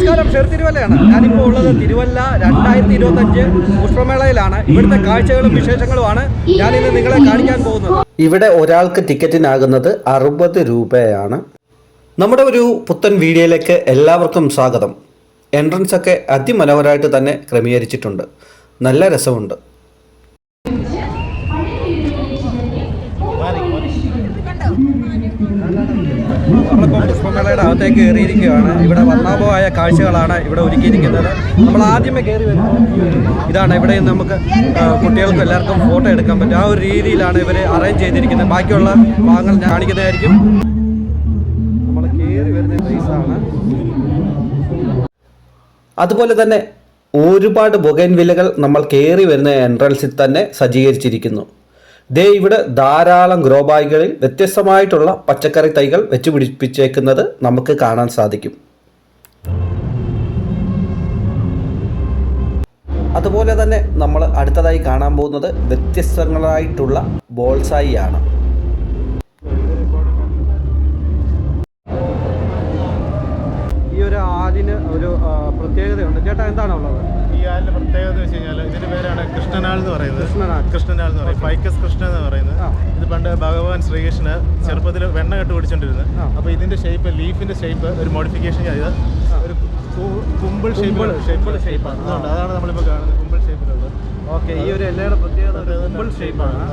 നമസ്കാരം ഷെർ തിരുവല്ലയാണ്. ഞാനിപ്പോൾ ഉള്ളത് തിരുവല്ല രണ്ടായിരത്തി ഇരുപത്തഞ്ച് പുഷ്പമേളയിലാണ്. ഇവിടുത്തെ കാഴ്ചകളും വിശേഷങ്ങളുമാണ് ഞാനിന്ന് നിങ്ങളെ കാണിക്കാൻ പോകുന്നത്. ഇവിടെ ഒരാൾക്ക് ടിക്കറ്റിനാകുന്നത് അറുപത് രൂപയാണ്. നമ്മുടെ ഒരു പുത്തൻ വീഡിയോയിലേക്ക് എല്ലാവർക്കും സ്വാഗതം. എൻട്രൻസ് ഒക്കെ അതിമനോഹരമായിട്ട് തന്നെ ക്രമീകരിച്ചിട്ടുണ്ട്. നല്ല രസമുണ്ട്. നമ്മളിപ്പോൾ പുഷ്പമേളയുടെ അകത്തേക്ക് കയറിയിരിക്കുകയാണ്. ഇവിടെ വർണാഭമായ കാഴ്ചകളാണ് ഇവിടെ ഒരുക്കിയിരിക്കുന്നത്. നമ്മൾ ആദ്യമേ കയറി വരുന്നത് ഇതാണ്. ഇവിടെ നമുക്ക് കുട്ടികൾക്കും എല്ലാവർക്കും ഫോട്ടോ എടുക്കാൻ പറ്റും. ആ ഒരു രീതിയിലാണ് ഇവർ അറേഞ്ച് ചെയ്തിരിക്കുന്നത്. ബാക്കിയുള്ള ഭാഗങ്ങൾ കാണിക്കുന്നതായിരിക്കും. നമ്മൾ കയറി വരുന്ന പ്ലേസാണ് അതുപോലെ തന്നെ ഒരുപാട് ബൊഗൈൻ വിലകൾ നമ്മൾ കയറി വരുന്ന എൻട്രൻസിൽ തന്നെ സജ്ജീകരിച്ചിരിക്കുന്നു. ദേ ഇവിടെ ധാരാളം ഗ്രോ ബാഗുകളിൽ വ്യത്യസ്തമായിട്ടുള്ള പച്ചക്കറി തൈകൾ വെച്ച് പിടിപ്പിച്ചേക്കുന്നത് നമുക്ക് കാണാൻ സാധിക്കും. അതുപോലെ തന്നെ നമ്മൾ അടുത്തതായി കാണാൻ പോകുന്നത് വ്യത്യസ്തങ്ങളായിട്ടുള്ള ബോൾസായി ആണ് ഈ ഒരു ആലിന് ഒരു പ്രത്യേകതയുണ്ട്. ചേട്ടാ എന്താണ് ഉള്ളത്? ഈ ആലിന്റെ പ്രത്യേകത എന്ന് വെച്ച് കഴിഞ്ഞാൽ ഇതിന്റെ പേരാണ് കൃഷ്ണനാൾ എന്ന് പറയുന്നത്. കൃഷ്ണനാൽ. കൃഷ്ണനാൽ എന്ന് പറയും. ഫൈക്കസ് കൃഷ്ണൻ എന്ന് പറയുന്നത്. ഇത് പണ്ട് ഭഗവാൻ ശ്രീകൃഷ്ണന് ചെറുപ്പത്തിൽ വെണ്ണ കെട്ട് പിടിച്ചോണ്ടിരുന്നത്. അപ്പോൾ അപ്പൊ ഇതിന്റെ ഷേപ്പ് ലീഫിന്റെ ഷേപ്പ് ഒരു മോഡിഫിക്കേഷൻ ചെയ്ത് കുമ്പിൾ ഷേപ്പ് ഷേപ്പ് ഷേപ്പാണ് അതുകൊണ്ട് അതാണ് നമ്മളിപ്പോൾ കാണുന്നത് കുമ്പിൾ ഷേപ്പിലുള്ളത് ഓക്കെ ഈ ഒരു എല്ലയുടെ പ്രത്യേകത കുമ്പിൾ ഷേപ്പാണ്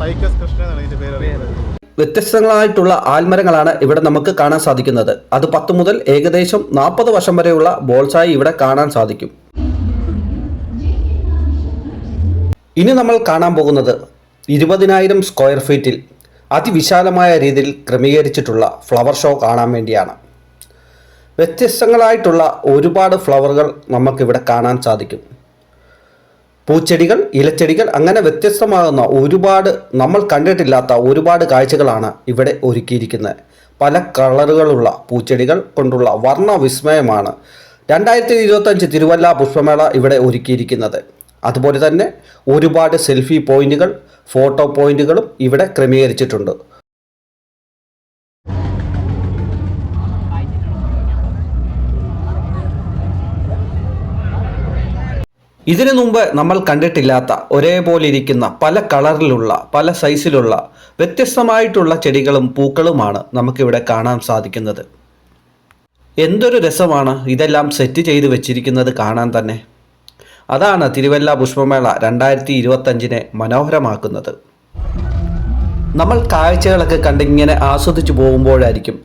ഫൈക്കസ് കൃഷ്ണ എന്നാണ് ഇതിന്റെ പേര് അറിയുന്നത് വ്യത്യസ്തങ്ങളായിട്ടുള്ള ആൽമരങ്ങളാണ് ഇവിടെ നമുക്ക് കാണാൻ സാധിക്കുന്നത്. അത് പത്ത് മുതൽ ഏകദേശം നാൽപ്പത് വർഷം വരെയുള്ള ബോൾസായി ഇവിടെ കാണാൻ സാധിക്കും. ഇനി നമ്മൾ കാണാൻ പോകുന്നത് ഇരുപതിനായിരം സ്ക്വയർ ഫീറ്റിൽ അതിവിശാലമായ രീതിയിൽ ക്രമീകരിച്ചിട്ടുള്ള ഫ്ലവർ ഷോ കാണാൻ വേണ്ടിയാണ്. വ്യത്യസ്തങ്ങളായിട്ടുള്ള ഒരുപാട് ഫ്ലവറുകൾ നമുക്കിവിടെ കാണാൻ സാധിക്കും. പൂച്ചെടികൾ ഇലച്ചെടികൾ അങ്ങനെ വ്യത്യസ്തമാകുന്ന ഒരുപാട് നമ്മൾ കണ്ടിട്ടില്ലാത്ത ഒരുപാട് കാഴ്ചകളാണ് ഇവിടെ ഒരുക്കിയിരിക്കുന്നത്. പല കളറുകളുള്ള പൂച്ചെടികൾ കൊണ്ടുള്ള വർണ വിസ്മയമാണ് രണ്ടായിരത്തി ഇരുപത്തഞ്ച് തിരുവല്ല പുഷ്പമേള ഇവിടെ ഒരുക്കിയിരിക്കുന്നത്. അതുപോലെ തന്നെ ഒരുപാട് സെൽഫി പോയിന്റുകൾ ഫോട്ടോ പോയിന്റുകളും ഇവിടെ ക്രമീകരിച്ചിട്ടുണ്ട്. ഇതിനു മുമ്പ് നമ്മൾ കണ്ടിട്ടില്ലാത്ത ഒരേപോലെ ഇരിക്കുന്ന പല കളറിലുള്ള പല സൈസിലുള്ള വ്യത്യസ്തമായിട്ടുള്ള ചെടികളും പൂക്കളുമാണ് നമുക്കിവിടെ കാണാൻ സാധിക്കുന്നത്. എന്തൊരു രസമാണ് ഇതെല്ലാം സെറ്റ് ചെയ്ത് വെച്ചിരിക്കുന്നത് കാണാൻ തന്നെ. അതാണ് തിരുവല്ല പുഷ്പമേള രണ്ടായിരത്തി ഇരുപത്തഞ്ചിനെ മനോഹരമാക്കുന്നത്. നമ്മൾ കാഴ്ചകളൊക്കെ കണ്ടിങ്ങനെ ആസ്വദിച്ചു പോകുമ്പോഴായിരിക്കും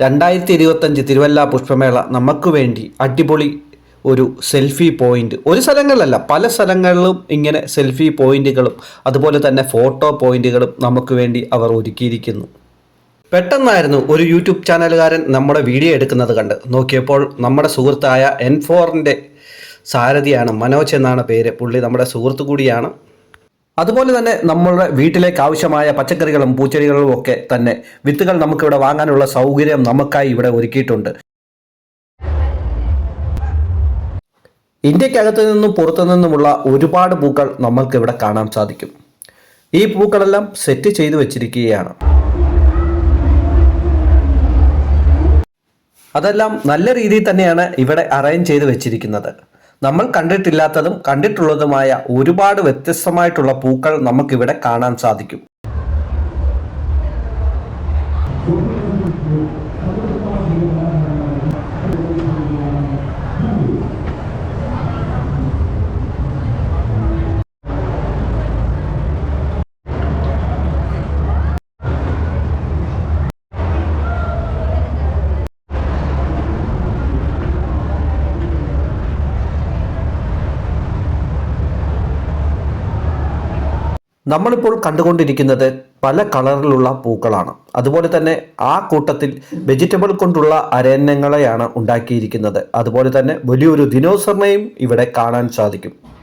രണ്ടായിരത്തി ഇരുപത്തഞ്ച് തിരുവല്ല പുഷ്പമേള നമുക്ക് വേണ്ടി അടിപൊളി ഒരു സെൽഫി പോയിന്റ് ഒരു സ്ഥലങ്ങളിലല്ല പല സ്ഥലങ്ങളിലും ഇങ്ങനെ സെൽഫി പോയിന്റുകളും അതുപോലെ തന്നെ ഫോട്ടോ പോയിന്റുകളും നമുക്ക് വേണ്ടി അവർ ഒരുക്കിയിരിക്കുന്നു. പെട്ടെന്നായിരുന്നു ഒരു യൂട്യൂബ് ചാനലുകാരൻ നമ്മുടെ വീഡിയോ എടുക്കുന്നത് കണ്ട് നോക്കിയപ്പോൾ നമ്മുടെ സുഹൃത്തായ എൻ ഫോറിന്റെ സാരഥിയാണ് മനോജ് എന്നാണ് പേര്. പുള്ളി നമ്മുടെ സുഹൃത്തു കൂടിയാണ്. അതുപോലെ തന്നെ നമ്മുടെ വീട്ടിലേക്ക് ആവശ്യമായ പച്ചക്കറികളും പൂച്ചെടികളും ഒക്കെ തന്നെ വിത്തുകൾ നമുക്കിവിടെ വാങ്ങാനുള്ള സൗകര്യം നമുക്കായി ഇവിടെ ഒരുക്കിയിട്ടുണ്ട്. ഇന്ത്യക്കകത്തു നിന്നും പുറത്തു നിന്നുമുള്ള ഒരുപാട് പൂക്കൾ നമ്മൾക്ക് ഇവിടെ കാണാൻ സാധിക്കും. ഈ പൂക്കളെല്ലാം സെറ്റ് ചെയ്തു വച്ചിരിക്കുകയാണ്. അതെല്ലാം നല്ല രീതിയിൽ തന്നെയാണ് ഇവിടെ അറേഞ്ച് ചെയ്ത് വെച്ചിരിക്കുന്നത്. നമ്മൾ കണ്ടിട്ടില്ലാത്തതും കണ്ടിട്ടുള്ളതുമായ ഒരുപാട് വ്യത്യസ്തമായിട്ടുള്ള പൂക്കൾ നമുക്കിവിടെ കാണാൻ സാധിക്കും. നമ്മളിപ്പോൾ കണ്ടുകൊണ്ടിരിക്കുന്നത് പല കളറിലുള്ള പൂക്കളാണ്. അതുപോലെ തന്നെ ആ കൂട്ടത്തിൽ വെജിറ്റബിൾ കൊണ്ടുള്ള അരണ്യങ്ങളെയാണ് ഉണ്ടാക്കിയിരിക്കുന്നത്. അതുപോലെ തന്നെ വലിയൊരു ദിനോസറിനെയും ഇവിടെ കാണാൻ സാധിക്കും.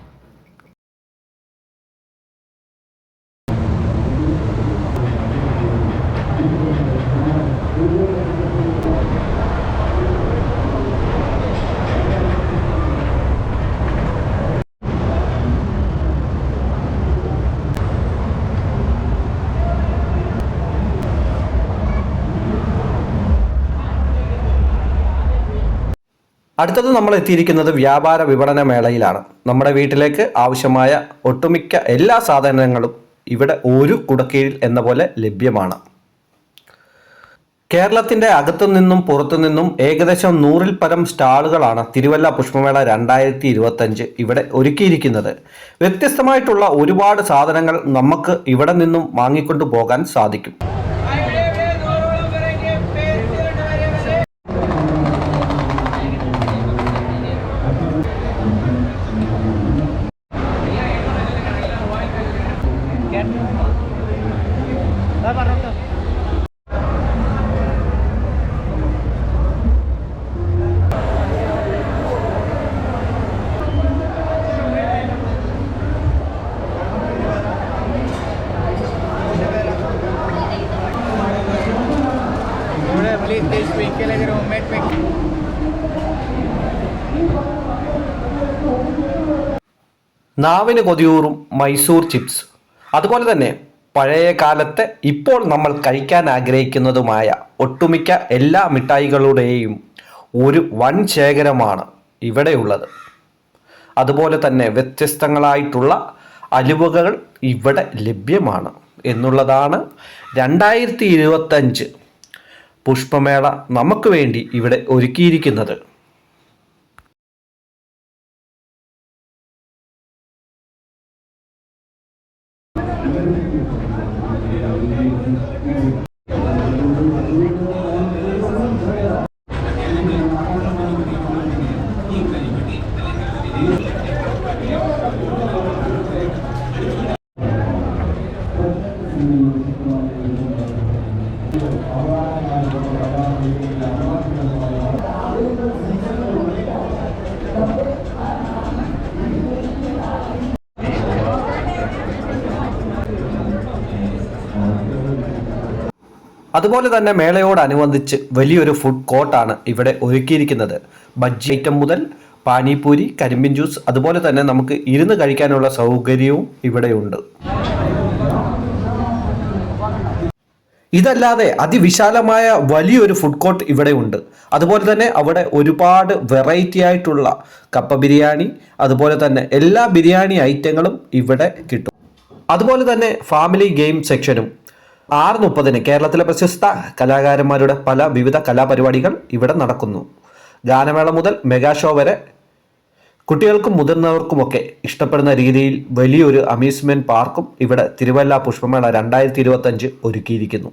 അടുത്തത് നമ്മൾ എത്തിയിരിക്കുന്നത് വ്യാപാര വിപണന മേളയിലാണ്. നമ്മുടെ വീട്ടിലേക്ക് ആവശ്യമായ ഒട്ടുമിക്ക എല്ലാ സാധനങ്ങളും ഇവിടെ ഒരു കുടക്കീഴിൽ എന്ന പോലെ ലഭ്യമാണ്. കേരളത്തിന്റെ അകത്തു നിന്നും പുറത്തു നിന്നും ഏകദേശം നൂറിൽ പരം സ്റ്റാളുകളാണ് തിരുവല്ല പുഷ്പമേള രണ്ടായിരത്തി ഇരുപത്തഞ്ച് ഇവിടെ ഒരുക്കിയിരിക്കുന്നത്. വ്യത്യസ്തമായിട്ടുള്ള ഒരുപാട് സാധനങ്ങൾ നമുക്ക് ഇവിടെ നിന്നും വാങ്ങിക്കൊണ്ടു പോകാൻ സാധിക്കും. Please this vehicle लिए a में. നാവിന് കൊതിയൂറും മൈസൂർ ചിപ്സ്. അതുപോലെ തന്നെ പഴയ കാലത്തെ ഇപ്പോൾ നമ്മൾ കഴിക്കാൻ ആഗ്രഹിക്കുന്നതുമായ ഒട്ടുമിക്ക എല്ലാ മിഠായികളുടെയും ഒരു വൻ ശേഖരമാണ് ഇവിടെയുള്ളത് അതുപോലെ തന്നെ വ്യത്യസ്തങ്ങളായിട്ടുള്ള അലുവകൾ ഇവിടെ ലഭ്യമാണ്. എന്നുള്ളതാണ് രണ്ടായിരത്തി ഇരുപത്തഞ്ച് പുഷ്പമേള നമുക്ക് വേണ്ടി ഇവിടെ ഒരുക്കിയിരിക്കുന്നത്. അതുപോലെ തന്നെ മേളയോടനുബന്ധിച്ച് വലിയൊരു ഫുഡ് കോർട്ടാണ് ഇവിടെ ഒരുക്കിയിരിക്കുന്നത്. ബജ്ജി ഐറ്റം മുതൽ പാനിപൂരി കരിമ്പിൻ ജ്യൂസ് അതുപോലെ തന്നെ നമുക്ക് ഇരുന്ന് കഴിക്കാനുള്ള സൗകര്യവും ഇവിടെയുണ്ട്. ഇതല്ലാതെ അതിവിശാലമായ വലിയൊരു ഫുഡ് കോർട്ട് ഇവിടെ ഉണ്ട് അതുപോലെ തന്നെ അവിടെ ഒരുപാട് വെറൈറ്റി ആയിട്ടുള്ള കപ്പ ബിരിയാണി അതുപോലെ തന്നെ എല്ലാ ബിരിയാണി ഐറ്റങ്ങളും ഇവിടെ കിട്ടും. അതുപോലെ തന്നെ ഫാമിലി ഗെയിം സെക്ഷനും ആറ് മുപ്പതിന് കേരളത്തിലെ പ്രശസ്ത കലാകാരന്മാരുടെ പല വിവിധ കലാപരിപാടികൾ ഇവിടെ നടക്കുന്നു. ഗാനമേള മുതൽ മെഗാ ഷോ വരെ കുട്ടികൾക്കും മുതിർന്നവർക്കുമൊക്കെ ഇഷ്ടപ്പെടുന്ന രീതിയിൽ വലിയൊരു അമ്യൂസ്മെന്റ് പാർക്കും ഇവിടെ തിരുവല്ല പുഷ്പമേള രണ്ടായിരത്തി ഇരുപത്തഞ്ച് ഒരുക്കിയിരിക്കുന്നു.